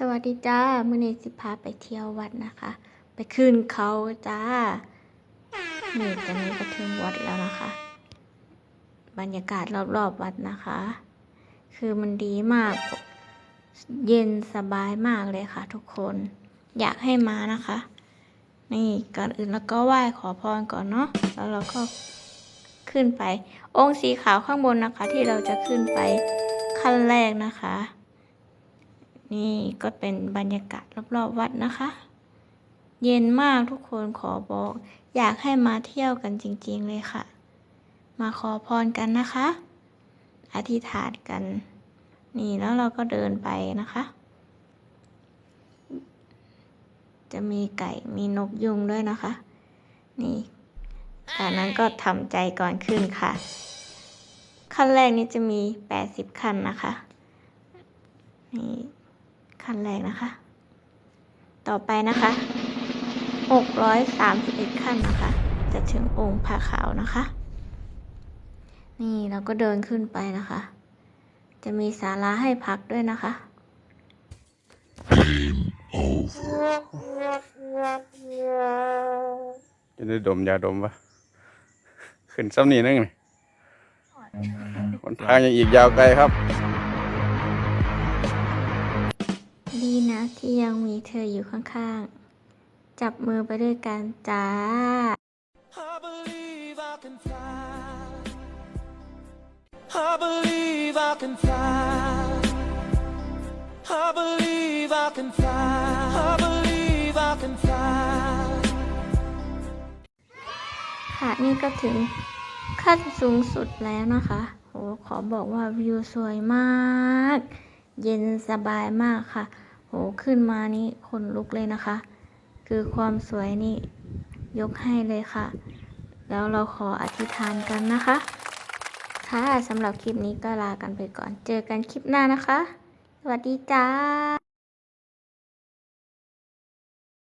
สวัสดีจ้ามื่อนี้สิพาไปเที่ยววัดนะคะ ไปขึ้นเขาจ้านี่ตอนนี้ก็ถึงวัดแล้วนะคะ บรรยากาศรอบๆวัดนะคะ คือมันดีมาก เย็นสบายมากเลยค่ะ ทุกคน อยากให้มานะคะ นี่ก่อนอื่นแล้วก็ไหว้ขอพรก่อนเนาะ แล้วเราก็ขึ้นไป องค์สีขาวข้างบนนะคะ ที่เราจะขึ้นไปขั้นแรกนะคะ นี่ก็เป็นบรรยากาศรอบๆวัดนะคะ เย็นมากทุกคนขอบอก อยากให้มาเที่ยวกันจริงๆเลยค่ะ มาขอพรกันนะคะ อธิษฐานกัน นี่แล้วเราก็เดินไปนะคะ จะมีไก่มีนกยุงด้วยนะคะ นี่จากนั้นก็ทำใจก่อนขึ้นค่ะ ขั้นแรกนี้จะมี 80 ขั้นนะคะนี่ ขั้นแรกนะคะ ต่อไปนะคะ631ขั้นนะคะ จะถึงองค์พระขาวนะคะ นี่เราก็เดินขึ้นไปนะคะ จะมีศาลาให้พักด้วยนะคะจะได้ดมยาดมปะขึ้นซ้ำนี่นึงนี่คนทางยังอีกยาวไกลครับ ดีนะที่ยังมีเธออยู่ข้างๆ จับมือไปด้วยกันจ้า I believe I can fly. I believe I can fly. I believe I can fly. I believe I can fly. ค่ะนี่ก็ถึงขั้นสูงสุดแล้วนะคะ โห ขอบอกว่าวิวสวยมาก เย็นสบายมากค่ะ โหขึ้นมานี่ขนลุกเลยนะคะ คือความสวยนี่ยกให้เลยค่ะ แล้วเราขออธิษฐานกันนะคะ ค่ะสำหรับคลิปนี้ก็ลากันไปก่อน เจอกันคลิปหน้านะคะ สวัสดีจ้า